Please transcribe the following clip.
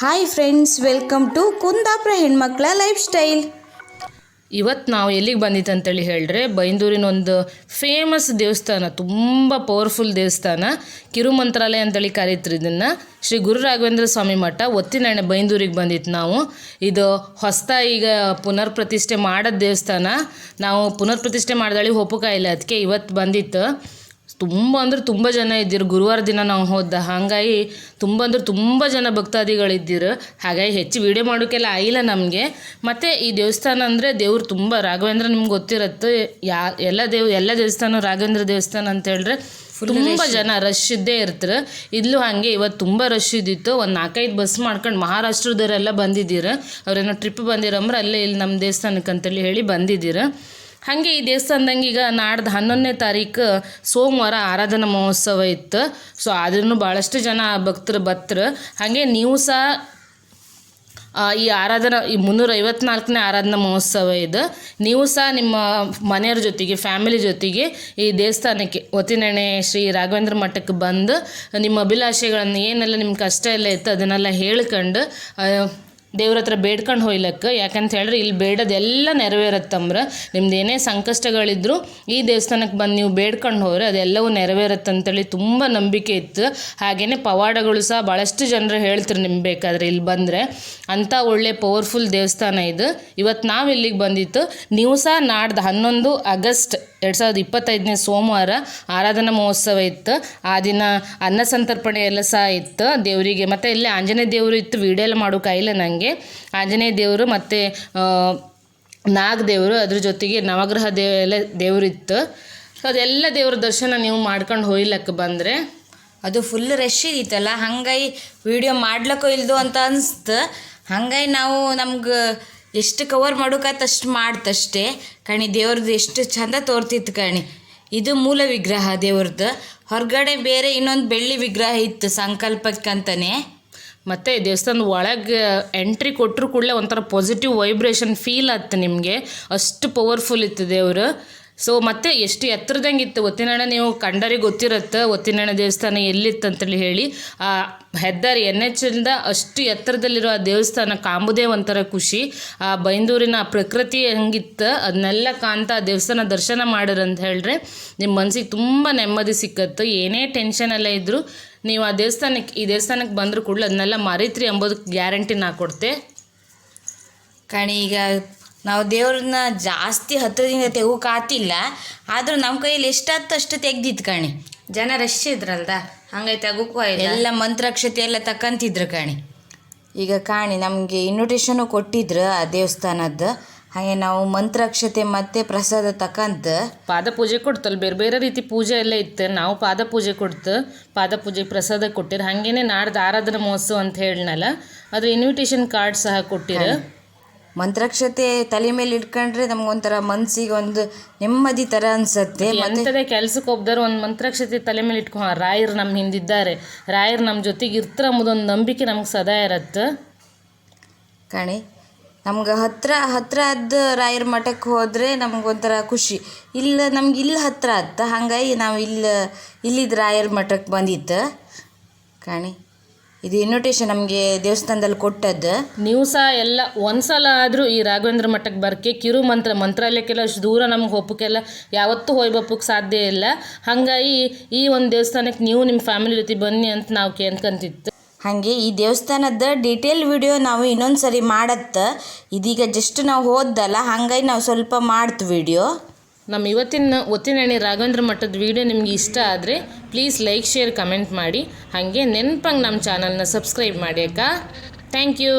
Hi friends welcome to Kundapura ಹೆಣ್ಮಕ್ಳ life style ಇವತ್ತು ನಾವು ಎಲ್ಲಿಗೆ ಬಂದಿತ್ತು ಅಂತೇಳಿ ಹೇಳಿದ್ರೆ ಬೈಂದೂರಿನ ಒಂದು ಫೇಮಸ್ ದೇವಸ್ಥಾನ, ತುಂಬ ಪವರ್ಫುಲ್ ದೇವಸ್ಥಾನ, ಕಿರುಮಂತ್ರಾಲಯ ಅಂತೇಳಿ ಕರೀತಾರೆ ಇದನ್ನು. ಶ್ರೀ ಗುರು ರಾಘವೇಂದ್ರ ಸ್ವಾಮಿ ಮಠ ಒತ್ತಿನಣ್ಣೆ ಬೈಂದೂರಿಗೆ ಬಂದಿತ್ತು ನಾವು. ಇದು ಹೊಸ್ತ ಈಗ ಪುನರ್ ಪ್ರತಿಷ್ಠೆ ಮಾಡೋದು ದೇವಸ್ಥಾನ. ನಾವು ಪುನರ್ ಪ್ರತಿಷ್ಠೆ ಮಾಡ್ದಳಿ ಒಪ್ಪುಕಾಯಿಲ್ಲ ಅದಕ್ಕೆ ಇವತ್ತು ಬಂದಿತ್ತು. ತುಂಬ ಅಂದ್ರೆ ತುಂಬ ಜನ ಇದ್ದಿರು. ಗುರುವಾರ ದಿನ ನಾವು ಹೋದ ಹಾಗಾಗಿ ತುಂಬ ಅಂದ್ರೆ ತುಂಬ ಜನ ಭಕ್ತಾದಿಗಳಿದ್ದಿರು. ಹಾಗಾಗಿ ಹೆಚ್ಚು ವಿಡಿಯೋ ಮಾಡೋಕ್ಕೆಲ್ಲ ಆಯಿಲ್ಲ ನಮಗೆ. ಮತ್ತು ಈ ದೇವಸ್ಥಾನ ಅಂದರೆ ದೇವ್ರು ತುಂಬ ರಾಘವೇಂದ್ರ ನಿಮ್ಗೆ ಗೊತ್ತಿರುತ್ತೆ ಯಾ ಎಲ್ಲ ದೇವ್ ಎಲ್ಲ ದೇವಸ್ಥಾನ ರಾಘವೇಂದ್ರ ದೇವಸ್ಥಾನ ಅಂತ ಹೇಳಿದ್ರೆ ತುಂಬ ಜನ ರಶ್ ಇದ್ದೇ ಇರ್ತಾರೆ. ಇಲ್ಲೂ ಹಾಗೆ ಇವತ್ತು ತುಂಬ ರಶ್ ಇದ್ದಿತ್ತು. ಒಂದು ನಾಲ್ಕೈದು ಬಸ್ ಮಾಡ್ಕೊಂಡು ಮಹಾರಾಷ್ಟ್ರದವರೆಲ್ಲ ಬಂದಿದ್ದೀರ. ಅವ್ರೇನೋ ಟ್ರಿಪ್ ಬಂದಿರಂದ್ರೆ ಅಲ್ಲೇ ಇಲ್ಲಿ ನಮ್ಮ ದೇವಸ್ಥಾನಕ್ಕೆ ಅಂತೇಳಿ ಹೇಳಿ ಬಂದಿದ್ದೀರ. ಹಾಗೆ ಈ ದೇವಸ್ಥಾನದಂಗೆ ಈಗ ನಾಡ್ದು ಹನ್ನೊಂದನೇ ತಾರೀಕು ಸೋಮವಾರ ಆರಾಧನಾ ಮಹೋತ್ಸವ ಇತ್ತು. ಸೊ ಅದನ್ನು ಭಾಳಷ್ಟು ಜನ ಭಕ್ತರು ಬತ್ತರು ಹಾಗೆ ನೀವು ಸಹ ಈ ಆರಾಧನಾ, ಈ ಮುನ್ನೂರ ಐವತ್ನಾಲ್ಕನೇ ಆರಾಧನಾ ಮಹೋತ್ಸವ ಇದು. ನೀವು ಸಹ ನಿಮ್ಮ ಮನೆಯವ್ರ ಜೊತೆಗೆ, ಫ್ಯಾಮಿಲಿ ಜೊತೆಗೆ ಈ ದೇವಸ್ಥಾನಕ್ಕೆ, ಒತ್ತಿನೆಣೆ ಶ್ರೀ ರಾಘವೇಂದ್ರ ಮಠಕ್ಕೆ ಬಂದು ನಿಮ್ಮ ಅಭಿಲಾಷೆಗಳನ್ನು ಏನೆಲ್ಲ ನಿಮ್ಮ ಕಷ್ಟ ಎಲ್ಲ ಇತ್ತು ಅದನ್ನೆಲ್ಲ ಹೇಳ್ಕೊಂಡು ದೇವ್ರ ಹತ್ರ ಬೇಡ್ಕೊಂಡು ಹೋಯ್ಲಕ್ಕ ಯಾಕಂತ ಹೇಳಿದ್ರೆ ಇಲ್ಲಿ ಬೇಡದೆಲ್ಲ ನೆರವೇರತ್ತಂಬ್ರ ನಿಮ್ದು ಏನೇ ಸಂಕಷ್ಟಗಳಿದ್ರು ಈ ದೇವಸ್ಥಾನಕ್ಕೆ ಬಂದು ನೀವು ಬೇಡ್ಕೊಂಡು ಹೋದ್ರೆ ಅದೆಲ್ಲವೂ ನೆರವೇರತ್ತಂತೇಳಿ ತುಂಬ ನಂಬಿಕೆ ಇತ್ತು. ಹಾಗೆಯೇ ಪವಾಡಗಳು ಸಹ ಭಾಳಷ್ಟು ಜನರು ಹೇಳ್ತಾರೆ ನಿಮ್ಗೆ ಬೇಕಾದ್ರೆ ಇಲ್ಲಿ ಬಂದರೆ. ಅಂಥ ಒಳ್ಳೆ ಪವರ್ಫುಲ್ ದೇವಸ್ಥಾನ ಇದು. ಇವತ್ತು ನಾವು ಇಲ್ಲಿಗೆ ಬಂದಿತ್ತು. ನೀವು ಸಹ ನಾಡ್ದು ಹನ್ನೊಂದು ಆಗಸ್ಟ್ ಎರಡು ಸಾವಿರದ ಇಪ್ಪತ್ತೈದನೇ ಸೋಮವಾರ ಆರಾಧನಾ ಮಹೋತ್ಸವ ಇತ್ತು. ಆ ದಿನ ಅನ್ನ ಸಂತರ್ಪಣೆ ಎಲ್ಲ ಸಹ ಇತ್ತು ದೇವರಿಗೆ. ಮತ್ತು ಇಲ್ಲಿ ಆಂಜನೇಯ ದೇವರು ಇತ್ತು ವಿಡಿಯೋ ಎಲ್ಲ ಮಾಡೋಕ್ಕಾಗಿಲ್ಲ ನನಗೆ ಆಂಜನೇಯ ದೇವರು ಮತ್ತು ನಾಗ ದೇವರು, ಅದ್ರ ಜೊತೆಗೆ ನವಗ್ರಹ ದೇವ ಎಲ್ಲ ದೇವರಿತ್ತು ಸೊ ಅದೆಲ್ಲ ದೇವ್ರ ದರ್ಶನ ನೀವು ಮಾಡ್ಕೊಂಡು ಹೋಯ್ಲಕ್ಕೆ ಬಂದರೆ ಅದು ಫುಲ್ ರಶ್ ಇದಿತ್ತಲ್ಲ ಹಂಗಾಗಿ ವಿಡಿಯೋ ಮಾಡ್ಲಕ್ಕೋ ಇಲ್ದು ಅಂತ ಅನ್ಸ್ತು. ಹಂಗಾಗಿ ನಾವು ನಮ್ಗೆ ಎಷ್ಟು ಕವರ್ ಮಾಡೋಕತ್ತಷ್ಟು ಮಾಡ್ತಷ್ಟೇ. ಕಣಿ, ದೇವ್ರದ್ದು ಎಷ್ಟು ಚಂದ ತೋರ್ತಿತ್ತು ಕಣಿ. ಇದು ಮೂಲ ವಿಗ್ರಹ ದೇವ್ರದ್ದು. ಹೊರಗಡೆ ಬೇರೆ ಇನ್ನೊಂದು ಬೆಳ್ಳಿ ವಿಗ್ರಹ ಇತ್ತು ಸಂಕಲ್ಪಕ್ಕಂತಾನೆ. ಮತ್ತು ದೇವಸ್ಥಾನದ ಒಳಗೆ ಎಂಟ್ರಿ ಕೊಟ್ಟರು ಕೂಡಲೇ ಒಂಥರ ಪಾಸಿಟಿವ್ ವೈಬ್ರೇಷನ್ ಫೀಲ್ ಆಯ್ತು ನಿಮಗೆ. ಅಷ್ಟು ಪವರ್ಫುಲ್ ಇತ್ತು ದೇವರು. ಸೊ ಮತ್ತೆ ಎಷ್ಟು ಎತ್ತರದಂಗೆ ಇತ್ತು ಒತ್ತಿನಣ್ಣ ನೀವು ಕಂಡರಿಗೆ ಗೊತ್ತಿರುತ್ತೆ. ಒತ್ತಿನಣ್ಣ ದೇವಸ್ಥಾನ ಎಲ್ಲಿತ್ತು ಅಂತೇಳಿ ಹೇಳಿ. ಆ, ಹೆದ್ದಾರಿ ಎನ್ ಎಚ್ ಇಂದ ಅಷ್ಟು ಎತ್ತರದಲ್ಲಿರೋ ಆ ದೇವಸ್ಥಾನ ಕಾಂಬುದೇ ಒಂಥರ ಖುಷಿ. ಆ, ಬೈಂದೂರಿನ ಪ್ರಕೃತಿ ಹೆಂಗಿತ್ತು ಅದನ್ನೆಲ್ಲ ಕಾಣ್ತಾ ದೇವಸ್ಥಾನ ದರ್ಶನ ಅಂತ ಹೇಳಿದ್ರೆ ನಿಮ್ಮ ಮನಸ್ಸಿಗೆ ತುಂಬ ನೆಮ್ಮದಿ ಸಿಕ್ಕತ್ತು. ಏನೇ ಟೆನ್ಷನ್ ಎಲ್ಲ ಇದ್ದರೂ ನೀವು ಆ ದೇವಸ್ಥಾನಕ್ಕೆ ಈ ದೇವಸ್ಥಾನಕ್ಕೆ ಬಂದರೂ ಕೂಡಲೇ ಅದನ್ನೆಲ್ಲ ಮರೀತ್ರಿ ಎಂಬುದಕ್ಕೆ ಗ್ಯಾರಂಟಿ ನಾ ಕೊಡ್ತೆ. ಕಣಿ ಈಗ ನಾವು ದೇವ್ರನ್ನ ಜಾಸ್ತಿ ಹತ್ತಿರದಿಂದ ತೆಗೋಕಾತಿಲ್ಲ ಆದರೂ ನಮ್ಮ ಕೈಯಲ್ಲಿ ಎಷ್ಟತ್ತು ಅಷ್ಟು ತೆಗ್ದಿತ್ತು ಕಣಿ. ಜನ ರಶ್ ಇದ್ರಲ್ದ? ಹಂಗಾಗಿ ತಗೋಕ್ಕೂ ಎಲ್ಲ ಮಂತ್ರಾಕ್ಷತೆ ಎಲ್ಲ ತಕ್ಕಂತಿದ್ರು ಕಾಣಿ. ಈಗ ಕಾಣಿ ನಮಗೆ ಇನ್ವಿಟೇಷನು ಕೊಟ್ಟಿದ್ರು ಆ ದೇವಸ್ಥಾನದ್ದು ಹಾಗೆ ನಾವು ಮಂತ್ರಾಕ್ಷತೆ ಮತ್ತು ಪ್ರಸಾದ ತಕ್ಕಂತ ಪಾದ ಪೂಜೆ ಕೊಡ್ತಲ್ಲ ಬೇರೆ ಬೇರೆ ರೀತಿ ಪೂಜೆ ಎಲ್ಲ ಇತ್ತು. ನಾವು ಪಾದ ಪೂಜೆ ಕೊಡ್ತು ಪಾದ ಪೂಜೆ ಪ್ರಸಾದ ಕೊಟ್ಟಿರು. ಹಾಗೇನೆ ನಾಡ್ದು ಆರಾಧನಾ ಮಹೋತ್ಸವ ಅಂತ ಹೇಳಿನಲ್ಲ ಅದು ಇನ್ವಿಟೇಷನ್ ಕಾರ್ಡ್ ಸಹ ಕೊಟ್ಟಿರು. ಮಂತ್ರಾಕ್ಷತೆ ತಲೆ ಮೇಲೆ ಇಟ್ಕೊಂಡ್ರೆ ನಮ್ಗೊಂಥರ ಮನ್ಸಿಗೆ ಒಂದು ನೆಮ್ಮದಿ ಥರ ಅನ್ಸತ್ತೆ. ಮತ್ತೆ ಎಂಥದೇ ಕೆಲ್ಸಕ್ಕೆ ಹೋಗ್ದಾರ ಒಂದು ಮಂತ್ರಕ್ಷತೆ ತಲೆ ಮೇಲೆ ಇಟ್ಕೊ ರಾಯರು ನಮ್ಮ ಹಿಂದಿದ್ದಾರೆ. ರಾಯರು ನಮ್ಮ ಜೊತೆಗೆ ಇರ್ತಾರೆ ಅಂಬುದೊಂದು ನಂಬಿಕೆ ನಮ್ಗೆ ಸದಾ ಇರತ್ತೆ. ಕಾಣಿ ನಮ್ಗೆ ಹತ್ರ ಹತ್ರ ಆದ ರಾಯರ ಮಠಕ್ಕೆ ಹೋದರೆ ನಮಗೊಂಥರ ಖುಷಿ. ಇಲ್ಲ ನಮ್ಗೆ ಇಲ್ಲಿ ಹತ್ರ ಅತ್ತ. ಹಾಗಾಗಿ ನಾವು ಇಲ್ಲಿ ಇಲ್ಲಿದ್ದ ರಾಯರ ಮಠಕ್ಕೆ ಬಂದಿತ್ತು ಕಾಣಿ ಇದು ಇನ್ವಿಟೇಷನ್ ನಮಗೆ ದೇವಸ್ಥಾನದಲ್ಲಿ ಕೊಟ್ಟದ್ದು. ನೀವು ಸಹ ಎಲ್ಲ ಒಂದ್ಸಲ ಆದರೂ ಈ ರಾಘವೇಂದ್ರ ಮಠಕ್ಕೆ ಬರ್ಕೆ ಕಿರು ಮಂತ್ರ ಮಂತ್ರಾಲಯಕ್ಕೆಲ್ಲ ಅಷ್ಟು ದೂರ ನಮ್ಗೆ ಒಪ್ಪಕ್ಕೆಲ್ಲ ಯಾವತ್ತೂ ಹೋಗ್ಬಪ್ಪಕ್ಕೆ ಸಾಧ್ಯ ಇಲ್ಲ. ಹಾಗಾಗಿ ಈ ಒಂದು ದೇವಸ್ಥಾನಕ್ಕೆ ನೀವು ನಿಮ್ಮ ಫ್ಯಾಮಿಲಿ ಜೊತೆ ಬನ್ನಿ ಅಂತ ನಾವು ಕೇಳ್ಕೊಂತಿತ್ತು. ಹಾಗೆ ಈ ದೇವಸ್ಥಾನದ ಡೀಟೇಲ್ ವಿಡಿಯೋ ನಾವು ಇನ್ನೊಂದು ಸರಿ ಮಾಡತ್ತ. ಇದೀಗ ಜಸ್ಟ್ ನಾವು ಹೋದ್ದಲ್ಲ ಹಾಗಾಗಿ ನಾವು ಸ್ವಲ್ಪ ಮಾಡ್ತು ವಿಡಿಯೋ ನಮ್ಮ ಇವತ್ತಿನ ಒತ್ತಿನಣಿ ರಾಘವೇಂದ್ರ ಮಠದ ವಿಡಿಯೋ ನಿಮಗೆ ಇಷ್ಟ ಆದರೆ ಪ್ಲೀಸ್ ಲೈಕ್ ಶೇರ್ ಕಮೆಂಟ್ ಮಾಡಿ. ಹಾಗೆ ನೆನಪಂಗೆ ನಮ್ಮ ಚಾನಲ್ನ ಸಬ್ಸ್ಕ್ರೈಬ್ ಮಾಡಿ ಅಕ್ಕ. Thank you